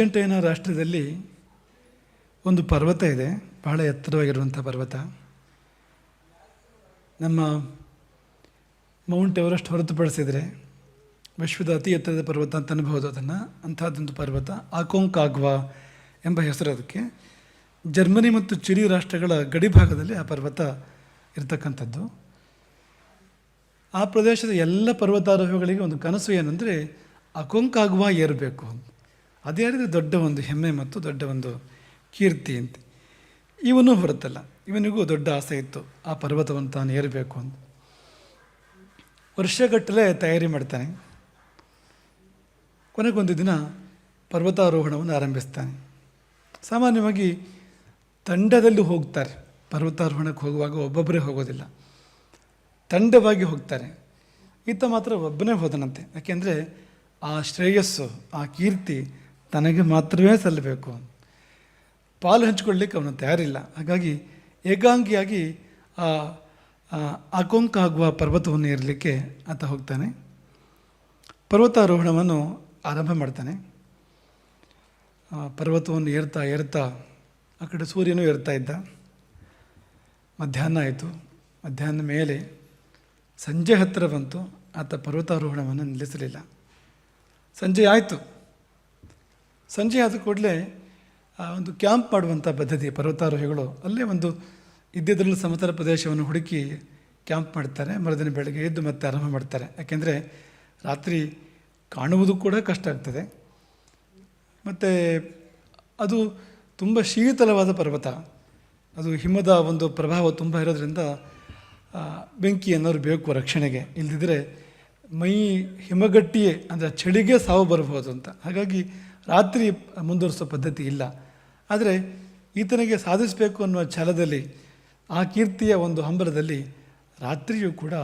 Argentina ರಾಷ್ಟ್ರದಲ್ಲಿ ಒಂದು ಪರ್ವತ ಇದೆ. ಬಹಳ ಎತ್ತರವಾಗಿರುವಂಥ ಪರ್ವತ. ನಮ್ಮ ಮೌಂಟ್ ಎವರೆಸ್ಟ್ ಹೊರತುಪಡಿಸಿದರೆ ವಿಶ್ವದ ಅತಿ ಎತ್ತರದ ಪರ್ವತ ಅಂತ ಅನ್ಬೋದು ಅದನ್ನು. ಅಂಥದ್ದೊಂದು ಪರ್ವತ, ಆಕೋಂಕಾಗ್ವಾ ಎಂಬ ಹೆಸರು ಅದಕ್ಕೆ. ಜರ್ಮನಿ ಮತ್ತು ಚಿಲಿ ರಾಷ್ಟ್ರಗಳ ಗಡಿಭಾಗದಲ್ಲಿ ಆ ಪರ್ವತ ಇರತಕ್ಕಂಥದ್ದು. ಆ ಪ್ರದೇಶದ ಎಲ್ಲ ಪರ್ವತಾರೋಹಿಗಳಿಗೆ ಒಂದು ಕನಸು ಏನಂದರೆ ಅಕೊಂಕಾಗುವ ಏರಬೇಕು ಅಂತ. ಅದೇ ದೊಡ್ಡ ಒಂದು ಹೆಮ್ಮೆ ಮತ್ತು ದೊಡ್ಡ ಒಂದು ಕೀರ್ತಿ ಅಂತ. ಇವನು ಹೊರತಲ್ಲ. ಇವನಿಗೂ ದೊಡ್ಡ ಆಸೆ ಇತ್ತು. ಆ ಪರ್ವತವನ್ನು ತಾನು ಏರಬೇಕು ಅಂತ. ವರ್ಷಗಟ್ಟಲೆ ತಯಾರಿ ಮಾಡ್ತಾನೆ. ಕೊನೆಗೊಂದು ದಿನ ಪರ್ವತಾರೋಹಣವನ್ನು ಆರಂಭಿಸ್ತಾನೆ. ಸಾಮಾನ್ಯವಾಗಿ ತಂಡದಲ್ಲಿ ಹೋಗ್ತಾರೆ. ಪರ್ವತಾರೋಹಣಕ್ಕೆ ಹೋಗುವಾಗ ಒಬ್ಬೊಬ್ಬರೇ ಹೋಗೋದಿಲ್ಲ. ತಂಡವಾಗಿ ಹೋಗ್ತಾರೆ. ಈತ ಮಾತ್ರ ಒಬ್ಬನೇ ಹೋದನಂತೆ. ಯಾಕೆಂದರೆ ಆ ಶ್ರೇಯಸ್ಸು, ಆ ಕೀರ್ತಿ ತನಗೆ ಮಾತ್ರವೇ ಸಲ್ಲಬೇಕು. ಪಾಲು ಹಂಚಿಕೊಳ್ಳಿಕ್ಕೆ ಅವನು ತಯಾರಿಲ್ಲ. ಹಾಗಾಗಿ ಏಕಾಂಗಿಯಾಗಿ ಆ ಅಕೊಂಕ ಆಗುವ ಪರ್ವತವನ್ನು ಏರಲಿಕ್ಕೆ ಆತ ಹೋಗ್ತಾನೆ. ಪರ್ವತಾರೋಹಣವನ್ನು ಆರಂಭ ಮಾಡ್ತಾನೆ. ಪರ್ವತವನ್ನು ಏರ್ತಾ ಏರ್ತಾ ಆ ಕಡೆ ಸೂರ್ಯನೂ ಏರ್ತಾ ಇದ್ದ. ಮಧ್ಯಾಹ್ನ ಆಯಿತು. ಮಧ್ಯಾಹ್ನ ಮೇಲೆ ಸಂಜೆ ಹತ್ತಿರ ಬಂತು. ಆತ ಪರ್ವತಾರೋಹಣವನ್ನು ನಿಲ್ಲಿಸಲಿಲ್ಲ. ಸಂಜೆ ಆಯಿತು. ಸಂಜೆ ಆದ ಕೂಡಲೇ ಒಂದು ಕ್ಯಾಂಪ್ ಮಾಡುವಂಥ ಪದ್ಧತಿ, ಪರ್ವತಾರೋಹಿಗಳು, ಅಲ್ಲೇ ಒಂದು ಇದ್ದಿದ್ದರಲ್ಲಿ ಸಮತಲ ಪ್ರದೇಶವನ್ನು ಹುಡುಕಿ ಕ್ಯಾಂಪ್ ಮಾಡ್ತಾರೆ. ಮರುದಿನ ಬೆಳಗ್ಗೆ ಎದ್ದು ಮತ್ತೆ ಆರಂಭ ಮಾಡ್ತಾರೆ. ಯಾಕೆಂದರೆ ರಾತ್ರಿ ಕಾಣುವುದು ಕೂಡ ಕಷ್ಟ ಆಗ್ತದೆ. ಮತ್ತು ಅದು ತುಂಬ ಶೀತಲವಾದ ಪರ್ವತ. ಅದು ಹಿಮದ ಒಂದು ಪ್ರಭಾವ ತುಂಬ ಇರೋದ್ರಿಂದ ಬೆಂಕಿ ಅನ್ನೋರು ಬೇಕು ರಕ್ಷಣೆಗೆ. ಇಲ್ಲದಿದ್ದರೆ ಮೈ ಹಿಮಗಟ್ಟಿಯೇ, ಅಂದರೆ ಚಳಿಗೆ ಸಾವು ಬರಬಹುದು ಅಂತ. ಹಾಗಾಗಿ ರಾತ್ರಿ ಮುಂದುವರಿಸೋ ಪದ್ಧತಿ ಇಲ್ಲ. ಆದರೆ ಈತನಿಗೆ ಸಾಧಿಸಬೇಕು ಅನ್ನುವ ಛಲದಲ್ಲಿ ಆ ಕೀರ್ತಿಯ ಒಂದು ಹಂಬಲದಲ್ಲಿ ರಾತ್ರಿಯೂ ಕೂಡ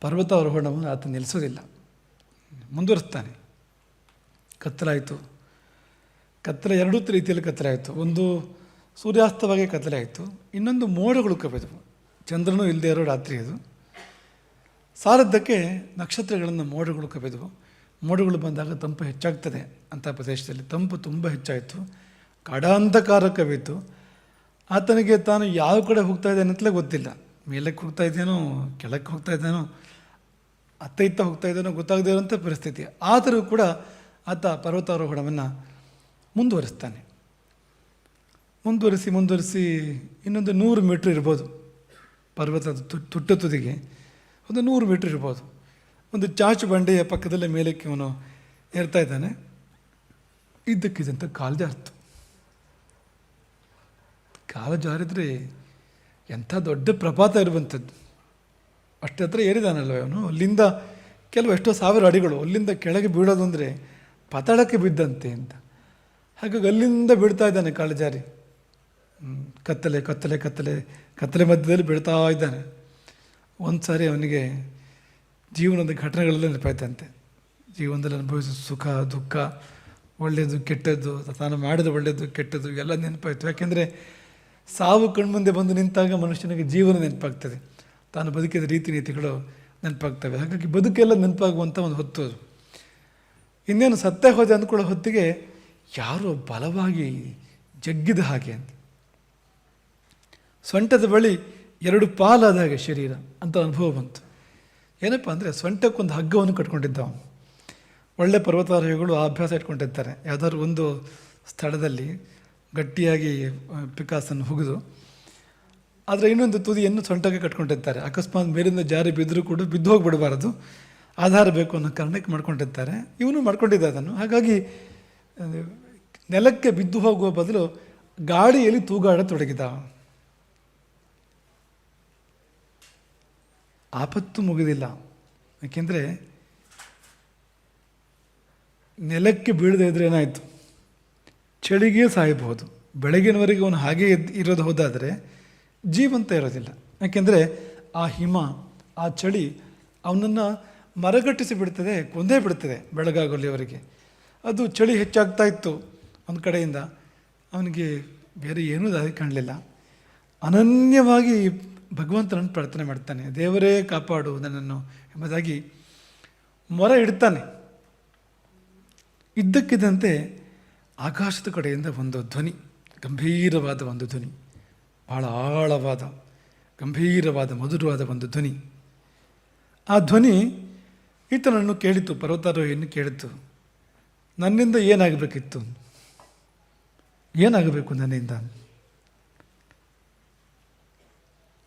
ಪರ್ವತಾರೋಹಣವನ್ನು ಆತ ನಿಲ್ಲಿಸೋದಿಲ್ಲ ಮುಂದುವರಿಸ್ತಾನೆ. ಕತ್ತಲಾಯಿತು. ಕತ್ತಲೆ ಎರಡೂ ರೀತಿಯಲ್ಲಿ ಕತ್ತಲಾಯಿತು. ಒಂದು ಸೂರ್ಯಾಸ್ತವಾಗಿ ಕತ್ತಲೆ ಆಯಿತು ಇನ್ನೊಂದು ಮೋಡಗಳು ಕವಿದವು. ಚಂದ್ರನೂ ಇಲ್ಲದೆ ಇರೋ ರಾತ್ರಿ ಅದು. ಸಾಲದ್ದಕ್ಕೆ ನಕ್ಷತ್ರಗಳನ್ನು ಮೋಡಗಳು ಕವಿದವು. ಮೋಡಗಳು ಬಂದಾಗ ತಂಪು ಹೆಚ್ಚಾಗ್ತದೆ ಅಂಥ ಪ್ರದೇಶದಲ್ಲಿ ತಂಪು ತುಂಬ ಹೆಚ್ಚಾಯಿತು. ಕಾಡಾಂಧಕಾರ ಕವಿತು ಆತನಿಗೆ ತಾನು ಯಾವ ಕಡೆ ಹೋಗ್ತಾ ಇದ್ದಾನೆ ಅಂತಲೇ ಗೊತ್ತಿಲ್ಲ. ಮೇಲಕ್ಕೆ ಹೋಗ್ತಾ ಇದ್ದೇನೋ, ಕೆಳಕ್ಕೆ ಹೋಗ್ತಾ ಇದ್ದಾನೋ, ಅತ್ತ ಇತ್ತ ಹೋಗ್ತಾ ಇದ್ದಾನೋ ಗೊತ್ತಾಗದೇ ಇರೋಂಥ ಪರಿಸ್ಥಿತಿ. ಆದರೂ ಕೂಡ ಆತ ಪರ್ವತಾರೋಹಣವನ್ನು ಮುಂದುವರಿಸ್ತಾನೆ. ಮುಂದುವರಿಸಿ ಮುಂದುವರಿಸಿ ಇನ್ನೊಂದು ನೂರು ಮೀಟ್ರ್ ಇರ್ಬೋದು. ಪರ್ವತದ ತುಟ್ಟ ತುದಿಗೆ ಒಂದು ನೂರು ಮೀಟ್ರ್ ಇರ್ಬೋದು. ಒಂದು ಚಾಚು ಬಂಡೆಯ ಪಕ್ಕದಲ್ಲೇ ಮೇಲಕ್ಕೆ ಅವನು ಏರ್ತಾ ಇದ್ದಾನೆ. ಇದ್ದಕ್ಕಿದ್ದಂತ ಕಾಲು ಜಾರ್ತು. ಕಾಲು ಜಾರಿದ್ರೆ ಎಂಥ ದೊಡ್ಡ ಪ್ರಪಾತ ಇರುವಂಥದ್ದು. ಅಷ್ಟೇ ಹತ್ರ ಏರಿದಾನಲ್ವ ಅವನು ಅಲ್ಲಿಂದ ಕೆಲವು ಎಷ್ಟೋ ಸಾವಿರ ಅಡಿಗಳು, ಅಲ್ಲಿಂದ ಕೆಳಗೆ ಬೀಳೋದು ಅಂದರೆ ಪತಾಳಕ್ಕೆ ಬಿದ್ದಂತೆ ಅಂತ. ಹಾಗಾಗಿ ಅಲ್ಲಿಂದ ಬೀಳ್ತಾ ಇದ್ದಾನೆ ಕಾಲು ಜಾರಿ. ಕತ್ತಲೆ ಕತ್ತಲೆ ಕತ್ತಲೆ ಕತ್ತಲೆ ಮಧ್ಯದಲ್ಲಿ ಬೀಳ್ತಾ ಇದ್ದಾನೆ. ಒಂದು ಸಾರಿ ಅವನಿಗೆ ಜೀವನದ ಘಟನೆಗಳಲ್ಲಿ ನೆನಪಾಯ್ತಂತೆ ಜೀವನದಲ್ಲಿ ಅನುಭವಿಸಿದ ಸುಖ, ದುಃಖ, ಒಳ್ಳೆಯದು, ಕೆಟ್ಟದ್ದು, ತಾನು ಮಾಡಿದ ಒಳ್ಳೆಯದು, ಕೆಟ್ಟದ್ದು ಎಲ್ಲ ನೆನಪಾಯಿತು. ಯಾಕೆಂದರೆ ಸಾವು ಕಣ್ಮುಂದೆ ಬಂದು ನಿಂತಾಗ ಮನುಷ್ಯನಿಗೆ ಜೀವನ ನೆನಪಾಗ್ತದೆ. ತಾನು ಬದುಕಿದ ರೀತಿ ನೀತಿಗಳು ನೆನಪಾಗ್ತವೆ. ಹಾಗಾಗಿ ಬದುಕೆಲ್ಲ ನೆನಪಾಗುವಂಥ ಒಂದು ಹೊತ್ತು ಅದು. ಇನ್ನೇನು ಸತ್ತೇ ಹೋದೆ ಅಂದ್ಕೊಳ್ಳೋ ಹೊತ್ತಿಗೆ ಯಾರೋ ಬಲವಾಗಿ ಜಗ್ಗಿದ ಹಾಗೆ ಅಂತ. ಸೊಂಟದ ಬಳಿ ಎರಡು ಪಾಲಾದ ಹಾಗೆ ಶರೀರ ಅಂತ ಅನುಭವ ಬಂತು. ಏನಪ್ಪ ಅಂದರೆ ಸೊಂಟಕ್ಕೊಂದು ಹಗ್ಗವನ್ನು ಕಟ್ಕೊಂಡಿದ್ದ ಒಳ್ಳೆ ಪರ್ವತಾರೋಹಿಗಳು ಆ ಅಭ್ಯಾಸ ಇಟ್ಕೊಂಡಿರ್ತಾರೆ. ಯಾವುದಾದ್ರು ಒಂದು ಸ್ಥಳದಲ್ಲಿ ಗಟ್ಟಿಯಾಗಿ ಪಿಕಾಸನ್ನು ಹುಗಿದು, ಆದರೆ ಇನ್ನೊಂದು ತುದಿಯನ್ನು ಸೊಂಟಕ್ಕೆ ಕಟ್ಕೊಂಡಿರ್ತಾರೆ. ಅಕಸ್ಮಾತ್ ಮೇಲಿಂದ ಜಾರಿ ಬಿದ್ದರೂ ಕೂಡ ಬಿದ್ದು ಹೋಗಿಬಿಡಬಾರದು. ಆಧಾರ ಬೇಕು ಅನ್ನೋ ಕಾರಣಕ್ಕೆ ಮಾಡ್ಕೊಂಡಿರ್ತಾರೆ. ಇವನು ಮಾಡ್ಕೊಂಡಿದ್ದ ಅದನ್ನು. ಹಾಗಾಗಿ ನೆಲಕ್ಕೆ ಬಿದ್ದು ಹೋಗುವ ಬದಲು ಗಾಳಿಯಲ್ಲಿ ತೂಗಾಡತೊಡಗಿದ ಆಪತ್ತು ಮುಗಿದಿಲ್ಲ. ಯಾಕೆಂದರೆ ನೆಲಕ್ಕೆ ಬೀಳದೇ ಇದ್ರೆ ಏನಾಯಿತು? ಚಳಿಗೆ ಸಾಯಬಹುದು. ಬೆಳಗಿನವರೆಗೆ ಅವನು ಹಾಗೆ ಇರೋದು ಹೋದಾದರೆ ಜೀವಂತ ಇರೋದಿಲ್ಲ. ಯಾಕೆಂದರೆ ಆ ಹಿಮ, ಆ ಚಳಿ ಅವನನ್ನು ಮರಗಟ್ಟಿಸಿ ಬಿಡ್ತದೆ, ಕೊಂದೇ ಬಿಡ್ತದೆ ಬೆಳಗಾಗಲಿಯವರಿಗೆ ಅದು ಚಳಿ ಹೆಚ್ಚಾಗ್ತಾ ಇತ್ತು ಒಂದು ಕಡೆಯಿಂದ. ಅವನಿಗೆ ಬೇರೆ ಏನೂ ದಾರಿ ಕಾಣಲಿಲ್ಲ. ಅನನ್ಯವಾಗಿ ಭಗವಂತನನ್ನು ಪ್ರಾರ್ಥನೆ ಮಾಡ್ತಾನೆ, ದೇವರೇ ಕಾಪಾಡು ನನ್ನನ್ನು ಎಂಬುದಾಗಿ ಮೊರೆ ಇಡ್ತಾನೆ. ಇದ್ದಕ್ಕಿದ್ದಂತೆ ಆಕಾಶದ ಕಡೆಯಿಂದ ಒಂದು ಧ್ವನಿ, ಗಂಭೀರವಾದ ಒಂದು ಧ್ವನಿ, ಬಹಳ ಆಳವಾದ, ಗಂಭೀರವಾದ, ಮಧುರವಾದ ಒಂದು ಧ್ವನಿ. ಆ ಧ್ವನಿ ಈತನನ್ನು ಕೇಳಿತು, ಪರ್ವತಾರೋಹಿಯನ್ನು ಕೇಳಿತು, ನನ್ನಿಂದ ಏನಾಗಬೇಕಿತ್ತು? ಏನಾಗಬೇಕು ನನ್ನಿಂದ?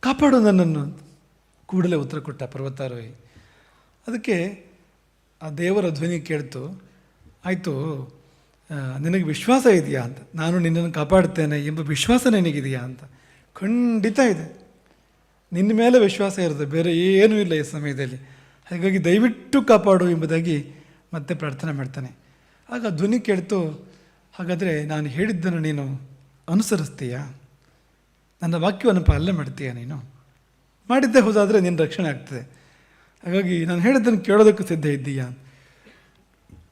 ಕಾಪಾಡು ನನ್ನನ್ನು. ಕೂಡಲೇ ಉತ್ತರ ಕೊಟ್ಟ ಪರ್ವತಾರೋಹಿ. ಅದಕ್ಕೆ ಆ ದೇವರ ಧ್ವನಿ ಕೇಳ್ತು, ಆಯಿತು ನಿನಗೆ ವಿಶ್ವಾಸ ಇದೆಯಾ ಅಂತ. ನಾನು ನಿನ್ನನ್ನು ಕಾಪಾಡ್ತೇನೆ ಎಂಬ ವಿಶ್ವಾಸ ನಿನಗಿದೆಯಾ ಅಂತ. ಖಂಡಿತ ಇದೆ. ನಿನ್ನ ಮೇಲೆ ವಿಶ್ವಾಸ ಇರುತ್ತೆ, ಬೇರೆ ಏನೂ ಇಲ್ಲ ಈ ಸಮಯದಲ್ಲಿ. ಹಾಗಾಗಿ ದಯವಿಟ್ಟು ಕಾಪಾಡು ಎಂಬುದಾಗಿ ಮತ್ತೆ ಪ್ರಾರ್ಥನೆ ಮಾಡ್ತಾನೆ. ಆಗ ಧ್ವನಿ ಕೇಳ್ತು, ಹಾಗಾದರೆ ನಾನು ಹೇಳಿದ್ದನ್ನು ನೀನು ಅನುಸರಿಸ್ತೀಯಾ? ನನ್ನ ವಾಕ್ಯವನ್ನು ಪಾಲನೆ ಮಾಡ್ತೀಯ ನೀನು? ಮಾಡಿದ್ದೇ ಹೋದಾದರೆ ನಿನ್ನ ರಕ್ಷಣೆ ಆಗ್ತದೆ. ಹಾಗಾಗಿ ನಾನು ಹೇಳಿದ್ದನ್ನು ಕೇಳೋದಕ್ಕೂ ಸಿದ್ಧ ಇದ್ದೀಯಾ?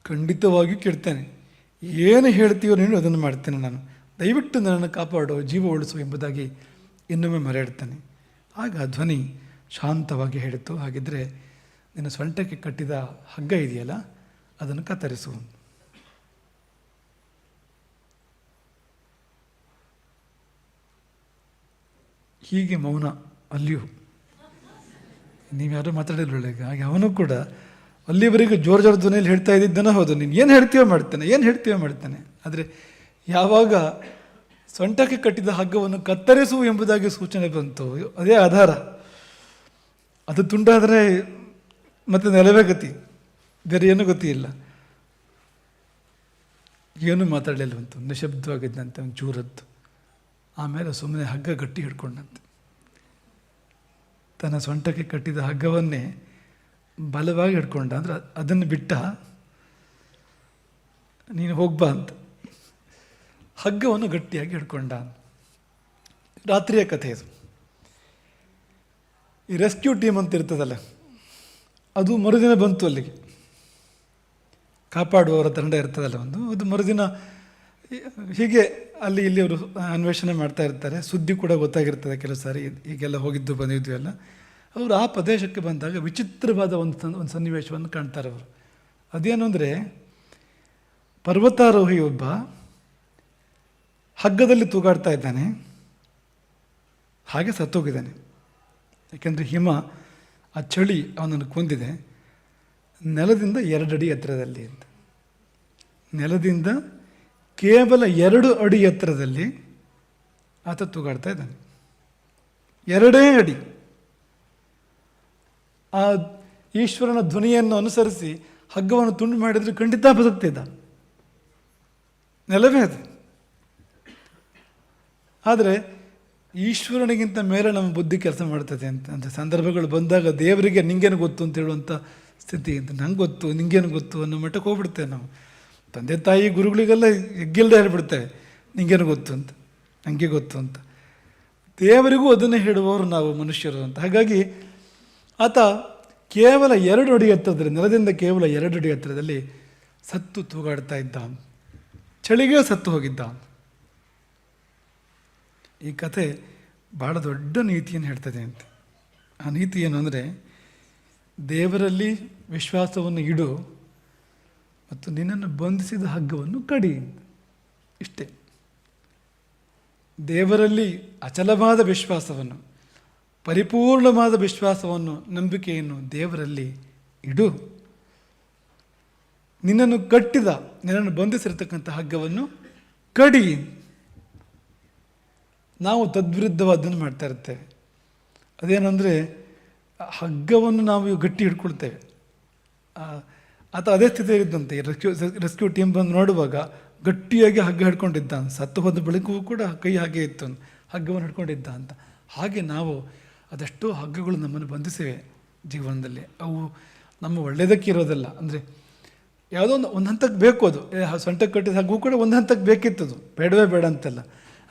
ಖಂಡಿತವಾಗಿಯೂ ಕೇಳ್ತೇನೆ. ಏನು ಹೇಳ್ತೀಯೋ ನೀನು ಅದನ್ನು ಮಾಡ್ತೇನೆ ನಾನು. ದಯವಿಟ್ಟು ನನ್ನನ್ನು ಕಾಪಾಡು ಜೀವ ಉಳಿಸು ಎಂಬುದಾಗಿ ಇನ್ನೊಮ್ಮೆ ಮರೆಯಿಡ್ತಾನೆ. ಆಗ ಧ್ವನಿ ಶಾಂತವಾಗಿ ಹೇಳಿತು. ಹಾಗಿದ್ದರೆ ನಿನ್ನ ಸೊಂಟಕ್ಕೆ ಕಟ್ಟಿದ ಹಗ್ಗ ಇದೆಯಲ್ಲ, ಅದನ್ನು ಕತ್ತರಿಸು ಹೀಗೆ ಮೌನ ಅಲ್ಲಿಯೂ. ನೀವ್ಯಾರೂ ಮಾತಾಡಿರಲಿಲ್ಲ ಈಗ. ಹಾಗೆ ಅವನು ಕೂಡ ಅಲ್ಲಿವರೆಗೂ ಜೋರು ಜೋರು ಧ್ವನಿಯಲ್ಲಿ ಹೇಳ್ತಾ ಇದ್ದಿದ್ದನ ಹೌದು. ನೀನು ಏನು ಹೇಳ್ತೀವೋ ಮಾಡ್ತಾನೆ, ಏನು ಹೇಳ್ತೀವೋ ಮಾಡ್ತಾನೆ. ಆದರೆ ಯಾವಾಗ ಸೊಂಟಕ್ಕೆ ಕಟ್ಟಿದ ಹಗ್ಗವನ್ನು ಕತ್ತರಿಸು ಎಂಬುದಾಗಿ ಸೂಚನೆ ಬಂತು, ಅದೇ ಆಧಾರ. ಅದು ತುಂಡಾದರೆ ಮತ್ತೆ ನೆಲವೇ ಗತಿ. ಬೇರೆ ಏನೂ ಗತಿ ಇಲ್ಲ. ಏನೂ ಮಾತಾಡಲಿಲ್ಲವಂತು ನಿಶಬ್ದವಾಗಿದ್ದಂತೆ ಒಂದು ಚೂರದ್ದು ಆಮೇಲೆ ಸುಮ್ಮನೆ ಹಗ್ಗ ಗಟ್ಟಿ ಹಿಡ್ಕೊಂಡಂತೆ. ತನ್ನ ಸೊಂಟಕ್ಕೆ ಕಟ್ಟಿದ ಹಗ್ಗವನ್ನೇ ಬಲವಾಗಿ ಹಿಡ್ಕೊಂಡ, ಅಂದ್ರೆ ಅದನ್ನು ಬಿಟ್ಟ, ನೀನು ಹೋಗ್ಬಾ ಅಂತ. ಹಗ್ಗವನ್ನು ಗಟ್ಟಿಯಾಗಿ ಹಿಡ್ಕೊಂಡ. ರಾತ್ರಿಯ ಕಥೆ ಇದು. ಈ ರೆಸ್ಕ್ಯೂ ಟೀಮ್ ಅಂತ ಇರ್ತದಲ್ಲ, ಅದು ಮರುದಿನ ಬಂತು ಅಲ್ಲಿಗೆ. ಕಾಪಾಡುವವರ ತಂಡ ಇರ್ತದಲ್ಲ ಒಂದು, ಅದು ಮರುದಿನ ಹೀಗೆ ಅಲ್ಲಿ ಇಲ್ಲಿ ಅವರು ಅನ್ವೇಷಣೆ ಮಾಡ್ತಾ ಇರ್ತಾರೆ. ಸುದ್ದಿ ಕೂಡ ಗೊತ್ತಾಗಿರ್ತದೆ ಕೆಲವು ಸಾರಿ. ಈಗೆಲ್ಲ ಹೋಗಿದ್ದು ಬಂದಿದ್ದು ಎಲ್ಲ. ಅವರು ಆ ಪ್ರದೇಶಕ್ಕೆ ಬಂದಾಗ ವಿಚಿತ್ರವಾದ ಒಂದು ಒಂದು ಸನ್ನಿವೇಶವನ್ನು ಕಾಣ್ತಾರೆ ಅವರು. ಅದೇನು ಅಂದರೆ, ಪರ್ವತಾರೋಹಿ ಒಬ್ಬ ಹಗ್ಗದಲ್ಲಿ ತೂಗಾಡ್ತಾ ಇದ್ದಾನೆ. ಹಾಗೆ ಸತ್ತೋಗಿದ್ದಾನೆ. ಯಾಕೆಂದರೆ ಹಿಮ, ಆ ಚಳಿ ಅವನನ್ನು ಕೊಂದಿದೆ. ನೆಲದಿಂದ ಎರಡಡಿ ಎತ್ತರದಲ್ಲಿ ಅಂತ. ನೆಲದಿಂದ ಕೇವಲ ಎರಡು ಅಡಿ ಎತ್ತರದಲ್ಲಿ ಆತ ತೂಗಾಡ್ತಾ ಇದ್ದಾನೆ. ಎರಡೇ ಅಡಿ. ಆ ಈಶ್ವರನ ಧ್ವನಿಯನ್ನು ಅನುಸರಿಸಿ ಹಗ್ಗವನ್ನು ತುಂಡು ಮಾಡಿದರೆ ಖಂಡಿತ ಬದುಕ್ತಿದ್ದ ನೆಲವೇ ಅದು. ಆದರೆ ಈಶ್ವರನಿಗಿಂತ ಮೇಲೆ ನಮ್ಮ ಬುದ್ಧಿ ಕೆಲಸ ಮಾಡ್ತದೆ ಅಂತ ಅಂತ ಸಂದರ್ಭಗಳು ಬಂದಾಗ ದೇವರಿಗೆ ನಿಂಗೇನು ಗೊತ್ತು ಅಂತ ಹೇಳುವಂಥ ಸ್ಥಿತಿ ಅಂತ ನಂಗೆ ಗೊತ್ತು, ನಿಂಗೇನು ಗೊತ್ತು ಅನ್ನೋ ಮಟ್ಟಕ್ಕೆ ಹೋಗ್ಬಿಡ್ತೇವೆ ನಾವು. ತಂದೆ ತಾಯಿ ಗುರುಗಳಿಗೆಲ್ಲ ಎಗ್ಗಿಲ್ದೆ ಹೇಳ್ಬಿಡ್ತೇವೆ ನಿಂಗೇನು ಗೊತ್ತು ಅಂತ ನನಗೆ ಗೊತ್ತು ಅಂತ. ದೇವರಿಗೂ ಅದನ್ನು ಹೇಳುವವರು ನಾವು ಮನುಷ್ಯರು ಅಂತ. ಹಾಗಾಗಿ ಆತ ಕೇವಲ ಎರಡು ಅಡಿ ಎತ್ತರದಲ್ಲಿ, ನೆಲದಿಂದ ಕೇವಲ ಎರಡು ಅಡಿ ಎತ್ತರದಲ್ಲಿ ಸತ್ತು ತೂಗಾಡ್ತಾ ಇದ್ದ. ಚಳಿಗೆ ಸತ್ತು ಹೋಗಿದ್ದ. ಈ ಕಥೆ ಭಾಳ ದೊಡ್ಡ ನೀತಿಯನ್ನು ಹೇಳ್ತದೆ ಅಂತ. ಆ ನೀತಿ ಏನು ಅಂದರೆ ದೇವರಲ್ಲಿ ವಿಶ್ವಾಸವನ್ನು ಇಡು ಮತ್ತು ನಿನ್ನನ್ನು ಬಂಧಿಸಿದ ಹಗ್ಗವನ್ನು ಕಡಿ. ಇಷ್ಟೇ. ದೇವರಲ್ಲಿ ಅಚಲವಾದ ವಿಶ್ವಾಸವನ್ನು, ಪರಿಪೂರ್ಣವಾದ ವಿಶ್ವಾಸವನ್ನು, ನಂಬಿಕೆಯನ್ನು ದೇವರಲ್ಲಿ ಇಡು. ನಿನ್ನನ್ನು ಕಟ್ಟಿದ, ನಿನ್ನನ್ನು ಬಂಧಿಸಿರತಕ್ಕಂಥ ಹಗ್ಗವನ್ನು ಕಡಿ. ನಾವು ತದ್ವಿರುದ್ಧವಾದನ್ನು ಮಾಡ್ತಾ ಇರ್ತೇವೆ ಅದೇನೆಂದರೆ ಹಗ್ಗವನ್ನು ನಾವು ಗಟ್ಟಿ ಹಿಡ್ಕೊಳ್ತೇವೆ. ಆತ ಅದೇ ಸ್ಥಿತಿಯಲ್ಲಿದ್ದಂತೆ. ರೆಸ್ಕ್ಯೂ ರೆಸ್ಕ್ಯೂ ಟೀಮ್ ಬಂದು ನೋಡುವಾಗ ಗಟ್ಟಿಯಾಗಿ ಹಗ್ಗ ಹಿಡ್ಕೊಂಡಿದ್ದ ಸತ್ತು ಹೋದ ಬೆಳಕು ಕೂಡ ಕೈ ಹಾಗೆ ಇತ್ತು ಹಗ್ಗವನ್ನು ಹಿಡ್ಕೊಂಡಿದ್ದ ಅಂತ. ಹಾಗೆ ನಾವು ಅದೆಷ್ಟೋ ಹಗ್ಗಗಳು ನಮ್ಮನ್ನು ಬಂಧಿಸಿವೆ ಜೀವನದಲ್ಲಿ. ಅವು ನಮ್ಮ ಒಳ್ಳೆಯದಕ್ಕೆ ಇರೋದಲ್ಲ. ಅಂದರೆ ಯಾವುದೋ ಒಂದು ಒಂದು ಹಂತಕ್ಕೆ ಬೇಕು ಅದು. ಸೊಂಟಕ್ಕೆ ಕಟ್ಟಿದ ಹಗ್ಗೂ ಕೂಡ ಒಂದು ಹಂತಕ್ಕೆ ಅದು ಬೇಡವೇ ಬೇಡ ಅಂತಲ್ಲ.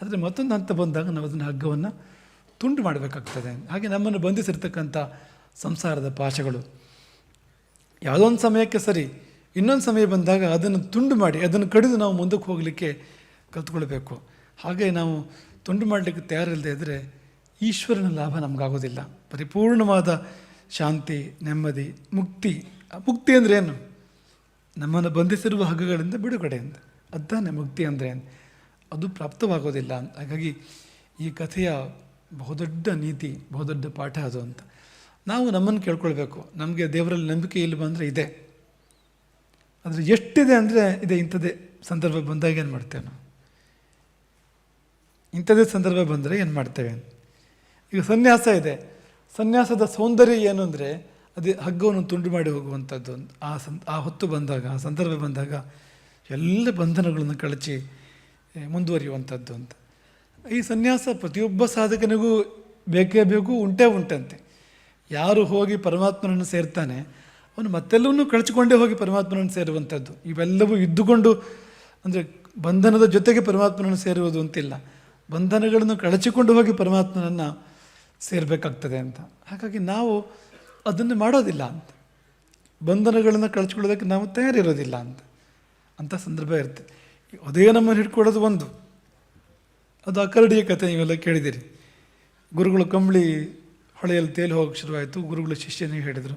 ಆದರೆ ಮತ್ತೊಂದು ಹಂತ ಬಂದಾಗ ನಾವು ಅದನ್ನು ಹಗ್ಗವನ್ನು ತುಂಡು ಮಾಡಬೇಕಾಗ್ತದೆ. ಹಾಗೆ ನಮ್ಮನ್ನು ಬಂಧಿಸಿರ್ತಕ್ಕಂಥ ಸಂಸಾರದ ಪಾಶಗಳು. ಯಾವುದೋ ಒಂದು ಸಮಯಕ್ಕೆ ಸರಿ, ಇನ್ನೊಂದು ಸಮಯ ಬಂದಾಗ ಅದನ್ನು ತುಂಡು ಮಾಡಿ, ಅದನ್ನು ಕಡಿದು ನಾವು ಮುಂದಕ್ಕೆ ಹೋಗಲಿಕ್ಕೆ ಕಲ್ತ್ಕೊಳ್ಬೇಕು. ಹಾಗೆ ನಾವು ತುಂಡು ಮಾಡಲಿಕ್ಕೆ ತಯಾರಿಲ್ಲದೆ ಇದ್ದರೆ ಈಶ್ವರನ ಲಾಭ ನಮಗಾಗೋದಿಲ್ಲ. ಪರಿಪೂರ್ಣವಾದ ಶಾಂತಿ, ನೆಮ್ಮದಿ, ಮುಕ್ತಿ. ಮುಕ್ತಿ ಅಂದರೆ ಏನು? ನಮ್ಮನ್ನು ಬಂಧಿಸಿರುವ ಹಗ್ಗಗಳಿಂದ ಬಿಡುಗಡೆ ಅಂತ ಅದಾನೆ ಮುಕ್ತಿ ಅಂದರೆ ಅದು ಪ್ರಾಪ್ತವಾಗೋದಿಲ್ಲ. ಹಾಗಾಗಿ ಈ ಕಥೆಯ ಬಹುದೊಡ್ಡ ನೀತಿ, ಬಹುದೊಡ್ಡ ಪಾಠ ಅದು ಅಂತ. ನಾವು ನಮ್ಮನ್ನು ಕೇಳ್ಕೊಳ್ಬೇಕು. ನಮಗೆ ದೇವರಲ್ಲಿ ನಂಬಿಕೆ ಇಲ್ಲಿ ಬಂದರೆ ಇದೆ. ಆದರೆ ಎಷ್ಟಿದೆ ಅಂದರೆ ಇದೆ, ಇಂಥದ್ದೇ ಸಂದರ್ಭ ಬಂದಾಗ ಏನು ಮಾಡ್ತೇವೆ ನಾವು? ಇಂಥದ್ದೇ ಸಂದರ್ಭ ಬಂದರೆ ಏನು ಮಾಡ್ತೇವೆ? ಈಗ ಸನ್ಯಾಸ ಇದೆ. ಸನ್ಯಾಸದ ಸೌಂದರ್ಯ ಏನು ಅಂದರೆ ಅದೇ ಹಗ್ಗವನ್ನು ತುಂಡು ಮಾಡಿ ಹೋಗುವಂಥದ್ದು. ಆ ಸಂ, ಆ ಹೊತ್ತು ಬಂದಾಗ, ಆ ಸಂದರ್ಭ ಬಂದಾಗ ಎಲ್ಲ ಬಂಧನಗಳನ್ನು ಕಳಚಿ ಮುಂದುವರಿಯುವಂಥದ್ದು ಅಂತ. ಈ ಸನ್ಯಾಸ ಪ್ರತಿಯೊಬ್ಬ ಸಾಧಕನಿಗೂ ಬೇಕೇ ಬೇಕು, ಉಂಟೇ ಉಂಟಂತೆ. ಯಾರು ಹೋಗಿ ಪರಮಾತ್ಮನನ್ನು ಸೇರ್ತಾನೆ, ಅವನು ಮತ್ತೆಲ್ಲವನ್ನೂ ಕಳಚಿಕೊಂಡೇ ಹೋಗಿ ಪರಮಾತ್ಮನನ್ನು ಸೇರುವಂಥದ್ದು. ಇವೆಲ್ಲವೂ ಇದ್ದುಕೊಂಡು, ಅಂದರೆ ಬಂಧನದ ಜೊತೆಗೆ ಪರಮಾತ್ಮನನ್ನು ಸೇರುವುದು ಅಂತಿಲ್ಲ. ಬಂಧನಗಳನ್ನು ಕಳಚಿಕೊಂಡು ಹೋಗಿ ಪರಮಾತ್ಮನನ್ನು ಸೇರಬೇಕಾಗ್ತದೆ ಅಂತ. ಹಾಗಾಗಿ ನಾವು ಅದನ್ನು ಮಾಡೋದಿಲ್ಲ ಅಂತ. ಬಂಧನಗಳನ್ನು ಕಳಚಿಕೊಳ್ಳೋದಕ್ಕೆ ನಾವು ತಯಾರಿರೋದಿಲ್ಲ ಅಂತ. ಅಂಥ ಸಂದರ್ಭ ಇರುತ್ತೆ. ಅದೇ ನಮ್ಮನ್ನು ಹಿಡ್ಕೊಳ್ಳೋದು ಒಂದು. ಅದು ಅಕರಡಿಯ ಕಥೆ ನೀವೆಲ್ಲ ಕೇಳಿದಿರಿ ಗುರುಗಳು ಕಂಬಳಿ ಹೊಳೆಯಲ್ಲಿ ತೇಲಿ ಹೋಗಕ್ಕೆ ಶುರುವಾಯಿತು. ಗುರುಗಳು ಶಿಷ್ಯನಿಗೆ ಹೇಳಿದರು,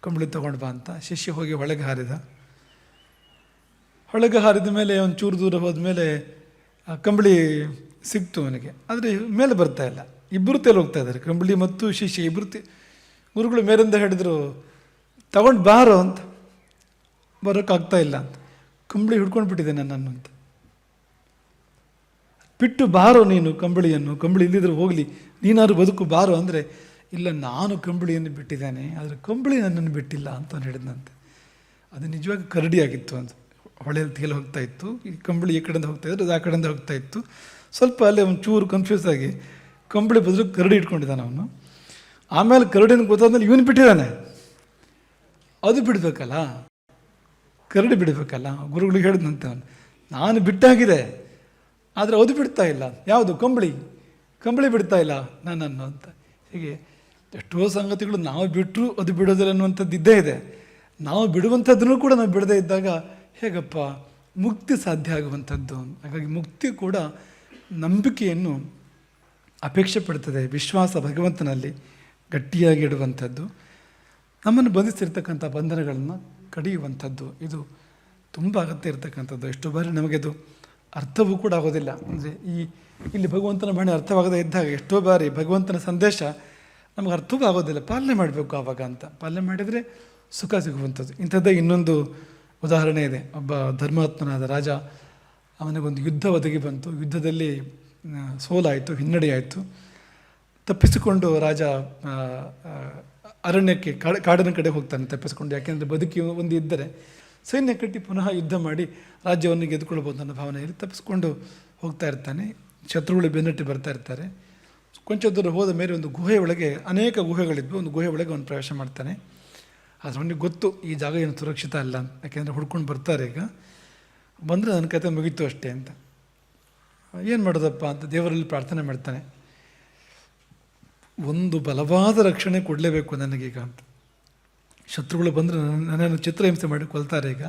ಕಂಬಳಿ ತೊಗೊಂಡು ಬಾ ಅಂತ. ಶಿಷ್ಯ ಹೋಗಿ ಒಳಗೆ ಹಾರಿದ. ಹೊಳೆಗೆ ಹಾರಿದ ಮೇಲೆ ಒಂದು ಚೂರು ದೂರ ಹೋದ್ಮೇಲೆ, ಆ ಕಂಬಳಿ ಸಿಕ್ತು ಅವನಿಗೆ. ಆದರೆ ಮೇಲೆ ಬರ್ತಾ ಇಲ್ಲ. ಇಬ್ಬರು ತೇಲಿ ಹೋಗ್ತಾ ಇದ್ದಾರೆ ಕಂಬಳಿ ಮತ್ತು ಶಿಷ್ಯ ಇಬ್ಬರು ತೇ, ಗುರುಗಳು ಮೇಲಿಂದ ಹೇಳಿದರು, ತಗೊಂಡು ಬಾರೋ ಅಂತ. ಬರೋಕ್ಕಾಗ್ತಾ ಇಲ್ಲ ಅಂತ. ಕಂಬಳಿ ಹಿಡ್ಕೊಂಡು ಬಿಟ್ಟಿದೆ ನನ್ನನ್ನು ಅಂತ. ಬಿಟ್ಟು ಬಾರೋ ನೀನು ಕಂಬಳಿಯನ್ನು. ಕಂಬಳಿ ಇಲ್ಲಿದ್ರೆ ಹೋಗಲಿ. ನೀನಾದ್ರು ಬದುಕು ಬಾರೋ ಅಂದರೆ ಇಲ್ಲ, ನಾನು ಕಂಬಳಿಯನ್ನು ಬಿಟ್ಟಿದ್ದೇನೆ, ಆದರೆ ಕಂಬಳಿ ನನ್ನನ್ನು ಬಿಟ್ಟಿಲ್ಲ ಅಂತ ಹೇಳಿದಂತೆ ಅದು ನಿಜವಾಗಿ ಕರಡಿಯಾಗಿತ್ತು ಅಂತ ಹೊಳೆಯಲ್ಲಿ ತೇಲಿ ಹೋಗ್ತಾ ಇತ್ತು. ಈ ಕಂಬಳಿ ಈ ಕಡೆಯಿಂದ ಹೋಗ್ತಾ ಇದ್ರು ಅದು ಆ ಕಡೆಯಿಂದ ಹೋಗ್ತಾ ಇತ್ತು. ಸ್ವಲ್ಪ ಅಲ್ಲೇ ಚೂರು ಕನ್ಫ್ಯೂಸ್ ಆಗಿ ಕಂಬಳಿ ಬದಲು ಕರಡಿ ಇಟ್ಕೊಂಡಿದ್ದಾನೆ ಅವನು. ಆಮೇಲೆ ಕರಡಿನ ಗೊತ್ತಾದ್ಮೇಲೆ ಇವನು ಬಿಟ್ಟಿದ್ದಾನೆ. ಅದು ಬಿಡಬೇಕಲ್ಲ? ಕರಡಿ ಬಿಡಬೇಕಲ್ಲ? ಗುರುಗಳಿಗೆ ಹೇಳಿದಂತೆ ಅವನು. ನಾನು ಬಿಟ್ಟಾಗಿದೆ ಆದರೆ ಅದು ಬಿಡ್ತಾ ಇಲ್ಲ. ಯಾವುದು? ಕಂಬಳಿ. ಕಂಬಳಿ ಬಿಡ್ತಾ ಇಲ್ಲ ನನ್ನನ್ನು ಅಂತ. ಹೀಗೆ ಎಷ್ಟೋ ಸಂಗತಿಗಳು ನಾವು ಬಿಟ್ಟರು ಅದು ಬಿಡೋದಿಲ್ಲ ಅನ್ನುವಂಥದ್ದು ಇದ್ದೇ ಇದೆ. ನಾವು ಬಿಡುವಂಥದ್ದನ್ನು ಕೂಡ ನಾವು ಬಿಡದೇ ಇದ್ದಾಗ ಹೇಗಪ್ಪ? ಮುಕ್ತಿ ಸಾಧ್ಯ ಆಗುವಂಥದ್ದು. ಹಾಗಾಗಿ ಮುಕ್ತಿ ಕೂಡ ನಂಬಿಕೆಯನ್ನು ಅಪೇಕ್ಷೆ ಪಡ್ತದೆ, ವಿಶ್ವಾಸ ಭಗವಂತನಲ್ಲಿ ಗಟ್ಟಿಯಾಗಿ ಇಡುವಂಥದ್ದು. ನಮ್ಮನ್ನು ಬಂಧಿಸಿರ್ತಕ್ಕಂಥ ಬಂಧನಗಳನ್ನು ಕಡಿಯುವಂಥದ್ದು. ಇದು ತುಂಬ ಅಗತ್ಯ ಇರತಕ್ಕಂಥದ್ದು. ಎಷ್ಟು ಬಾರಿ ನಮಗಿದು ಅರ್ಥವೂ ಕೂಡ ಆಗೋದಿಲ್ಲ. ಅಂದರೆ ಈ, ಇಲ್ಲಿ ಭಗವಂತನ ಬಾಣಿ ಅರ್ಥವಾಗದೇ ಇದ್ದಾಗ ಎಷ್ಟೋ ಬಾರಿ ಭಗವಂತನ ಸಂದೇಶ ನಮಗೆ ಅರ್ಥವೂ ಆಗೋದಿಲ್ಲ. ಪಾಲನೆ ಮಾಡಬೇಕು ಆವಾಗ ಅಂತ. ಪಾಲನೆ ಮಾಡಿದರೆ ಸುಖ ಸಿಗುವಂಥದ್ದು. ಇಂಥದ್ದೇ ಇನ್ನೊಂದು ಉದಾಹರಣೆ ಇದೆ. ಒಬ್ಬ ಧರ್ಮಾತ್ಮನಾದ ರಾಜ, ಅವನಿಗೊಂದು ಯುದ್ಧ ಒದಗಿ ಬಂತು. ಯುದ್ಧದಲ್ಲಿ ಸೋಲಾಯಿತು, ಹಿನ್ನಡೆಯಾಯಿತು. ತಪ್ಪಿಸಿಕೊಂಡು ರಾಜ ಅರಣ್ಯಕ್ಕೆ, ಕಾಡ, ಕಾಡಿನ ಕಡೆ ಹೋಗ್ತಾನೆ ತಪ್ಪಿಸಿಕೊಂಡು. ಯಾಕೆಂದರೆ ಬದುಕಿ ಒಂದು ಇದ್ದರೆ ಸೈನ್ಯ ಕಟ್ಟಿ ಪುನಃ ಯುದ್ಧ ಮಾಡಿ ರಾಜ್ಯವನ್ನು ಗೆದ್ದುಕೊಳ್ಬೋದು ಅನ್ನೋ ಭಾವನೆಯಲ್ಲಿ ತಪ್ಪಿಸ್ಕೊಂಡು ಹೋಗ್ತಾ ಇರ್ತಾನೆ. ಶತ್ರುಗಳು ಬೆನ್ನಟ್ಟಿ ಬರ್ತಾ ಇರ್ತಾರೆ. ಕೊಂಚ ದೂರ ಹೋದ ಮೇಲೆ ಒಂದು ಗುಹೆ ಒಳಗೆ ಅನೇಕ ಗುಹೆಗಳಿದ್ವು. ಒಂದು ಗುಹೆ ಒಳಗೆ ಅವನು ಪ್ರವೇಶ ಮಾಡ್ತಾನೆ. ಆದರೆ ಅವನಿಗೆ ಗೊತ್ತು ಈ ಜಾಗ ಏನು ಸುರಕ್ಷಿತ ಅಲ್ಲ. ಯಾಕೆಂದರೆ ಹುಡ್ಕೊಂಡು ಬರ್ತಾರೆ ಈಗ. ಬಂದರೆ ನನ್ನ ಕತೆ ಮುಗೀತು ಅಷ್ಟೇ ಅಂತ. ಏನು ಮಾಡೋದಪ್ಪ ಅಂತ ದೇವರಲ್ಲಿ ಪ್ರಾರ್ಥನೆ ಮಾಡ್ತಾನೆ. ಒಂದು ಬಲವಾದ ರಕ್ಷಣೆ ಕೊಡಲೇಬೇಕು ನನಗೀಗ ಅಂತ. ಶತ್ರುಗಳು ಬಂದರೆ ನನ್ನ ನನ್ನನ್ನು ಚಿತ್ರಹಿಂಸೆ ಮಾಡಿ ಕೊಲ್ತಾರೆ ಈಗ.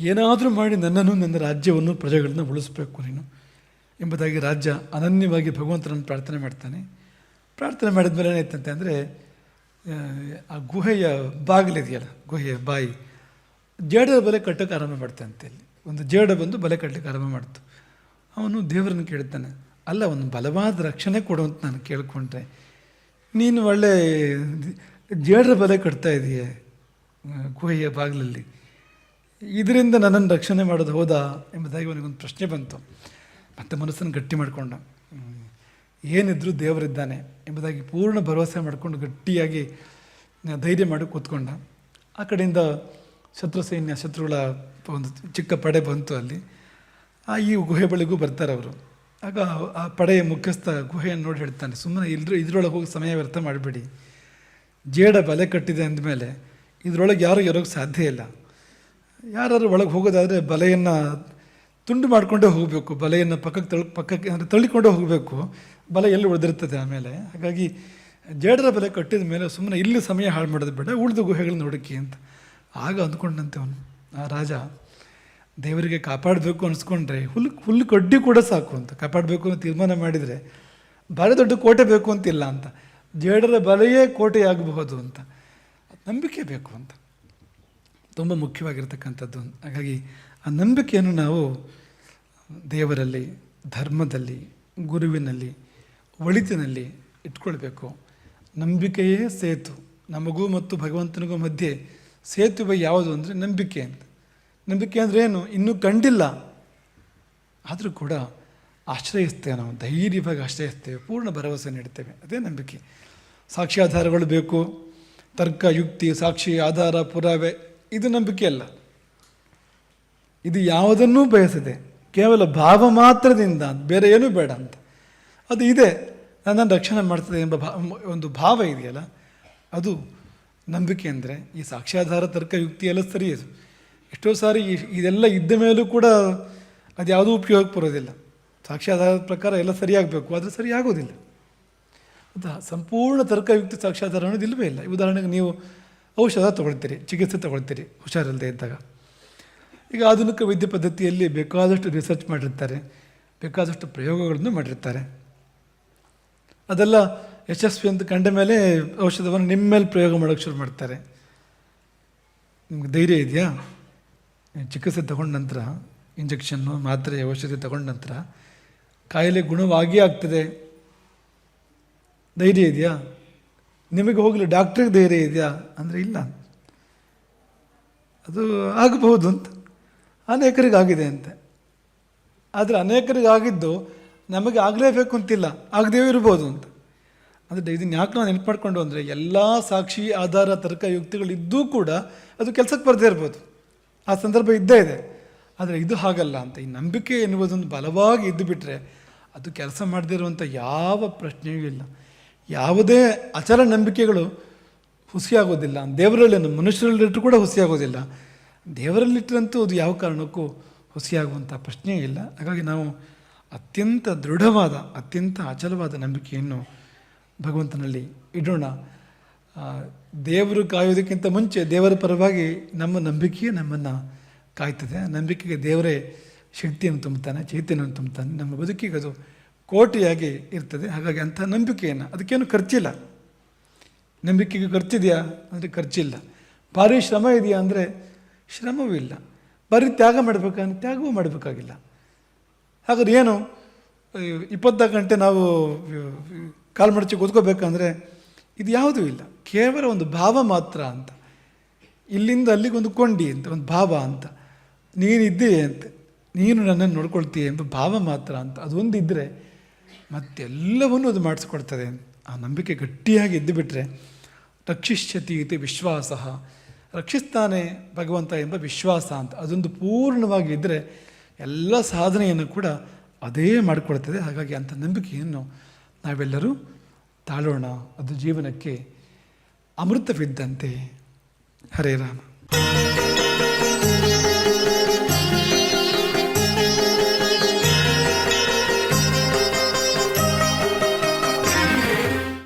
ಏನಾದರೂ ಮಾಡಿ ನನ್ನನ್ನು ನನ್ನ ರಾಜ್ಯವನ್ನು ಪ್ರಜೆಗಳನ್ನ ಉಳಿಸ್ಬೇಕು ನೀನು. ಎಂಬುದಾಗಿ ರಾಜ್ಯ ಅನನ್ಯವಾಗಿ ಭಗವಂತನನ್ನು ಪ್ರಾರ್ಥನೆ ಮಾಡ್ತಾನೆ. ಪ್ರಾರ್ಥನೆ ಮಾಡಿದ ಮೇಲೆ ಏನಾಯ್ತಂತೆ ಅಂದರೆ, ಆ ಗುಹೆಯ ಬಾಗಿಲಿದೆಯಲ್ಲ ಗುಹೆಯ ಬಾಯಿ ಜೇಡದ ಬಲೆ ಕಟ್ಟೋಕ್ಕೆ ಆರಂಭ ಮಾಡ್ತಾನಂತೆ ಅಲ್ಲಿ. ಒಂದು ಜೇಡ ಬಂದು ಬಲೆ ಕಟ್ಟಲಿಕ್ಕೆ ಆರಂಭ ಮಾಡ್ತು. ಅವನು ದೇವರನ್ನು ಕೇಳ್ತಾನೆ, ಅಲ್ಲ, ಒಂದು ಬಲವಾದ ರಕ್ಷಣೆ ಕೊಡು ಅಂತ ನಾನು ಕೇಳಿಕೊಂಡ್ರೆ, ನೀನು ಒಳ್ಳೆ ಜೇಡರ ಬಲೆ ಕಟ್ತಾ ಇದೀಯ ಗುಹೆಯ ಬಾಗಿಲಲ್ಲಿ. ಇದರಿಂದ ನನ್ನನ್ನು ರಕ್ಷಣೆ ಮಾಡೋದು ಹೋದಾ? ಎಂಬುದಾಗಿ ಅವನಿಗೊಂದು ಪ್ರಶ್ನೆ ಬಂತು. ಮತ್ತೆ ಮನಸ್ಸನ್ನು ಗಟ್ಟಿ ಮಾಡಿಕೊಂಡ. ಏನಿದ್ರೂ ದೇವರಿದ್ದಾನೆ ಎಂಬುದಾಗಿ ಪೂರ್ಣ ಭರವಸೆ ಮಾಡಿಕೊಂಡು ಗಟ್ಟಿಯಾಗಿ ಧೈರ್ಯ ಮಾಡಿ ಕೂತ್ಕೊಂಡ. ಆ ಕಡೆಯಿಂದ ಶತ್ರು ಸೈನ್ಯ, ಶತ್ರುಗಳ ಒಂದು ಚಿಕ್ಕ ಪಡೆ ಬಂತು ಅಲ್ಲಿ. ಆ ಈ ಗುಹೆ ಬಳಿಗೂ ಬರ್ತಾರೆ ಅವರು. ಆಗ ಆ ಪಡೆಯ ಮುಖ್ಯಸ್ಥ ಗುಹೆಯನ್ನು ನೋಡಿ ಹೇಳ್ತಾನೆ ಸುಮ್ಮನೆ ಇಲ್ಲರೂ ಇದ್ರೊಳಗೆ ಹೋಗಿ ಸಮಯ ವ್ಯರ್ಥ ಮಾಡಬೇಡಿ. ಜೇಡ ಬಲೆ ಕಟ್ಟಿದೆ ಅಂದಮೇಲೆ ಇದರೊಳಗೆ ಯಾರೂ ಇರೋಕ್ಕೆ ಸಾಧ್ಯ ಇಲ್ಲ. ಯಾರಾದ್ರೂ ಒಳಗೆ ಹೋಗೋದಾದರೆ ಬಲೆಯನ್ನು ತುಂಡು ಮಾಡಿಕೊಂಡೇ ಹೋಗಬೇಕು, ಬಲೆಯನ್ನು ಪಕ್ಕಕ್ಕೆ ತಳ್ ಪಕ್ಕಕ್ಕೆ ಅಂದರೆ ತಳ್ಳಿಕೊಂಡೇ ಹೋಗಬೇಕು, ಬಲೆ ಎಲ್ಲಿ ಉಳಿದಿರ್ತದೆ ಆಮೇಲೆ. ಹಾಗಾಗಿ ಜೇಡರ ಬಲೆ ಕಟ್ಟಿದ ಮೇಲೆ ಸುಮ್ಮನೆ ಇಲ್ಲಿ ಸಮಯ ಹಾಳು ಮಾಡೋದು ಬೇಡ, ಉಳಿದ ಗುಹೆಗಳನ್ನ ಹುಡುಕಿ ಅಂತ. ಆಗ ಅಂದ್ಕೊಂಡಂತೆ ಅವನು, ಆ ರಾಜ, ದೇವರಿಗೆ ಕಾಪಾಡಬೇಕು ಅನಿಸ್ಕೊಂಡ್ರೆ ಹುಲ್ಲು ಹುಲ್ಲು ಕಡ್ಡಿ ಕೂಡ ಸಾಕು ಅಂತ. ಕಾಪಾಡಬೇಕು ಅಂತ ತೀರ್ಮಾನ ಮಾಡಿದರೆ ಭಾರಿ ದೊಡ್ಡ ಕೋಟೆ ಬೇಕು ಅಂತಿಲ್ಲ ಅಂತ. ಜೇಡರ ಬಲೆಯೇ ಕೋಟೆಯಾಗಬಹುದು ಅಂತ. ನಂಬಿಕೆ ಬೇಕು ಅಂತ. ತುಂಬ ಮುಖ್ಯವಾಗಿರ್ತಕ್ಕಂಥದ್ದು. ಹಾಗಾಗಿ ಆ ನಂಬಿಕೆಯನ್ನು ನಾವು ದೇವರಲ್ಲಿ, ಧರ್ಮದಲ್ಲಿ, ಗುರುವಿನಲ್ಲಿ, ಒಳಿತಿನಲ್ಲಿ ಇಟ್ಕೊಳ್ಬೇಕು. ನಂಬಿಕೆಯೇ ಸೇತು. ನಮಗೂ ಮತ್ತು ಭಗವಂತನಿಗೂ ಮಧ್ಯೆ ಸೇತುವೆ ಯಾವುದು ಅಂದರೆ ನಂಬಿಕೆ ಅಂತ. ನಂಬಿಕೆ ಅಂದರೆ ಏನು? ಇನ್ನೂ ಕಂಡಿಲ್ಲ. ಆದರೂ ಕೂಡ ಆಶ್ರಯಿಸ್ತೇವೆ ನಾವು, ಧೈರ್ಯವಾಗಿ ಆಶ್ರಯಿಸ್ತೇವೆ, ಪೂರ್ಣ ಭರವಸೆ ನೀಡ್ತೇವೆ. ಅದೇ ನಂಬಿಕೆ. ಸಾಕ್ಷ್ಯಾಧಾರಗಳು ಬೇಕು, ತರ್ಕ, ಯುಕ್ತಿ, ಸಾಕ್ಷಿ, ಆಧಾರ, ಪುರಾವೆ, ಇದು ನಂಬಿಕೆ ಅಲ್ಲ. ಇದು ಯಾವುದನ್ನೂ ಬಯಸದೆ, ಕೇವಲ ಭಾವ ಮಾತ್ರದಿಂದ ಬೇರೆ ಏನೂ ಬೇಡ ಅಂತ. ಅದು ಇದೆ, ನನ್ನನ್ನು ರಕ್ಷಣೆ ಮಾಡ್ತದೆ ಎಂಬ ಭಾ, ಒಂದು ಭಾವ ಇದೆಯಲ್ಲ, ಅದು ನಂಬಿಕೆ ಅಂದರೆ ಈ ಸಾಕ್ಷ್ಯಾಧಾರ ತರ್ಕ ಯುಕ್ತಿ ಎಲ್ಲ ಸರಿ ಅದು. ಎಷ್ಟೋ ಸಾರಿ ಇದೆಲ್ಲ ಇದ್ದ ಮೇಲೂ ಕೂಡ ಅದು ಯಾವುದೂ ಉಪಯೋಗಕ್ಕೆ ಬರೋದಿಲ್ಲ. ಸಾಕ್ಷ್ಯಾಧಾರದ ಪ್ರಕಾರ ಎಲ್ಲ ಸರಿಯಾಗಬೇಕು, ಆದರೆ ಸರಿ ಆಗೋದಿಲ್ಲ ಸಂಪೂರ್ಣ ತರ್ಕಯುಕ್ತಿ ಸಾಕ್ಷ್ಯಾಧಾರ ಅನ್ನೋದು ಇಲ್ಲವೇ ಇಲ್ಲ. ಉದಾಹರಣೆಗೆ ನೀವು ಔಷಧ ತೊಗೊಳ್ತೀರಿ, ಚಿಕಿತ್ಸೆ ತೊಗೊಳ್ತೀರಿ, ಹುಷಾರಿಲ್ಲದೆ ಇದ್ದಾಗ. ಈಗ ಆಧುನಿಕ ವೈದ್ಯ ಪದ್ಧತಿಯಲ್ಲಿ ಬೇಕಾದಷ್ಟು ರಿಸರ್ಚ್ ಮಾಡಿರ್ತಾರೆ, ಬೇಕಾದಷ್ಟು ಪ್ರಯೋಗಗಳನ್ನು ಮಾಡಿರ್ತಾರೆ. ಅದೆಲ್ಲ ಯಶಸ್ವಿ ಅಂತ ಕಂಡ ಮೇಲೆ ಔಷಧವನ್ನು ನಿಮ್ಮ ಮೇಲೆ ಪ್ರಯೋಗ ಮಾಡೋಕ್ಕೆ ಶುರು ಮಾಡ್ತಾರೆ. ನಿಮ್ಗೆ ಧೈರ್ಯ ಇದೆಯಾ? ಚಿಕಿತ್ಸೆ ತಗೊಂಡ ನಂತರ ಇಂಜೆಕ್ಷನ್ನು ಮಾತ್ರೆ, ಔಷಧಿ ತಗೊಂಡ ನಂತರ ಕಾಯಿಲೆ ಗುಣವಾಗಿಯೇ ಆಗ್ತದೆ. ಧೈರ್ಯ ಇದೆಯಾ? ನಿಮಗೆ ಹೋಗಲಿ ಡಾಕ್ಟ್ರಿಗೆ ಧೈರ್ಯ ಇದೆಯಾ? ಅಂದರೆ ಇಲ್ಲ. ಅದು ಆಗಬಹುದು ಅಂತ. ಅನೇಕರಿಗೆ ಆಗಿದೆ ಅಂತೆ. ಆದರೆ ಅನೇಕರಿಗಾಗಿದ್ದು ನಮಗೆ ಆಗಲೇಬೇಕು ಅಂತಿಲ್ಲ. ಆಗದೇ ಇರ್ಬೋದು ಅಂತ. ಅಂದರೆ ಇದನ್ನು ಯಾಕೆ ನಾವು ನೆನಪು ಮಾಡಿಕೊಂಡು ಅಂದರೆ ಎಲ್ಲ ಸಾಕ್ಷಿ, ಆಧಾರ, ತರ್ಕ ಯುಕ್ತಿಗಳಿದ್ದೂ ಕೂಡ ಅದು ಕೆಲಸಕ್ಕೆ ಬರದೇ ಇರ್ಬೋದು. ಆ ಸಂದರ್ಭ ಇದ್ದೇ ಇದೆ. ಆದರೆ ಇದು ಹಾಗಲ್ಲ ಅಂತ. ಈ ನಂಬಿಕೆ ಎನ್ನುವುದೊಂದು ಬಲವಾಗಿ ಇದ್ದು ಬಿಟ್ಟರೆ ಅದು ಕೆಲಸ ಮಾಡದೇ ಇರುವಂಥ ಯಾವ ಪ್ರಶ್ನೆಯೂ ಇಲ್ಲ. ಯಾವುದೇ ಅಚಲ ನಂಬಿಕೆಗಳು ಹುಸಿಯಾಗೋದಿಲ್ಲ. ದೇವರಲ್ಲಿ ಮನುಷ್ಯರಲ್ಲಿಟ್ಟು ಕೂಡ ಹುಸಿಯಾಗೋದಿಲ್ಲ. ದೇವರಲ್ಲಿಟ್ಟರಂತೂ ಅದು ಯಾವ ಕಾರಣಕ್ಕೂ ಹುಸಿಯಾಗುವಂಥ ಪ್ರಶ್ನೆಯೇ ಇಲ್ಲ. ಹಾಗಾಗಿ ನಾವು ಅತ್ಯಂತ ದೃಢವಾದ, ಅತ್ಯಂತ ಅಚಲವಾದ ನಂಬಿಕೆಯನ್ನು ಭಗವಂತನಲ್ಲಿ ಇಡೋಣ. ದೇವರು ಕಾಯೋದಕ್ಕಿಂತ ಮುಂಚೆ ದೇವರ ಪರವಾಗಿ ನಮ್ಮ ನಂಬಿಕೆಯೇ ನಮ್ಮನ್ನು ಕಾಯ್ತದೆ. ನಂಬಿಕೆಗೆ ದೇವರೇ ಶಕ್ತಿಯನ್ನು ತುಂಬುತ್ತಾನೆ, ಚೈತನ್ಯವನ್ನು ತುಂಬುತ್ತಾನೆ. ನಮ್ಮ ಬದುಕಿಗೆ ಅದು ಕೋಟೆಯಾಗಿ ಇರ್ತದೆ. ಹಾಗಾಗಿ ಅಂಥ ನಂಬಿಕೆಯನ್ನು, ಅದಕ್ಕೇನು ಖರ್ಚಿಲ್ಲ. ನಂಬಿಕೆಗೆ ಖರ್ಚಿದೆಯಾ? ಅಂದರೆ ಖರ್ಚಿಲ್ಲ. ಭಾರಿ ಶ್ರಮ ಇದೆಯಾ? ಅಂದರೆ ಶ್ರಮವೂ ಇಲ್ಲ. ಬರೀ ತ್ಯಾಗ ಮಾಡಬೇಕಂದ್ರೆ ತ್ಯಾಗವೂ ಮಾಡಬೇಕಾಗಿಲ್ಲ. ಹಾಗಾದ್ರೆ ಏನು? ಇಪ್ಪತ್ನಾಲ್ಕು ಗಂಟೆ ನಾವು ಕಾಲು ಮಡಚಿ ಕೂತ್ಕೋಬೇಕಂದ್ರೆ ಇದು ಯಾವುದೂ ಇಲ್ಲ. ಕೇವಲ ಒಂದು ಭಾವ ಮಾತ್ರ ಅಂತ. ಇಲ್ಲಿಂದ ಅಲ್ಲಿಗೆ ಒಂದು ಕೊಂಡಿ ಅಂತ, ಒಂದು ಭಾವ ಅಂತ. ನೀನಿದ್ದೀಯ ಅಂತ. ನೀನು ನನ್ನನ್ನು ನೋಡ್ಕೊಳ್ತೀಯ ಎಂಬ ಭಾವ ಮಾತ್ರ ಅಂತ. ಅದೊಂದು ಇದ್ದರೆ ಮತ್ತೆಲ್ಲವನ್ನೂ ಅದು ಮಾಡಿಸ್ಕೊಡ್ತದೆ ಆ ನಂಬಿಕೆ ಗಟ್ಟಿಯಾಗಿ ಎದ್ದುಬಿಟ್ರೆ ರಕ್ಷಿಷ್ಯತಿ ಇತಿ ವಿಶ್ವಾಸ. ರಕ್ಷಿಸ್ತಾನೆ ಭಗವಂತ ಎಂಬ ವಿಶ್ವಾಸ ಅಂತ. ಅದೊಂದು ಪೂರ್ಣವಾಗಿ ಇದ್ದರೆ ಎಲ್ಲ ಸಾಧನೆಯನ್ನು ಕೂಡ ಅದೇ ಮಾಡಿಕೊಡ್ತದೆ. ಹಾಗಾಗಿ ಅಂಥ ನಂಬಿಕೆಯನ್ನು ನಾವೆಲ್ಲರೂ ತಾಳೋಣ. ಅದು ಜೀವನಕ್ಕೆ ಅಮೃತವಿದ್ದಂತೆ. ಹರೇ ರಾಮ.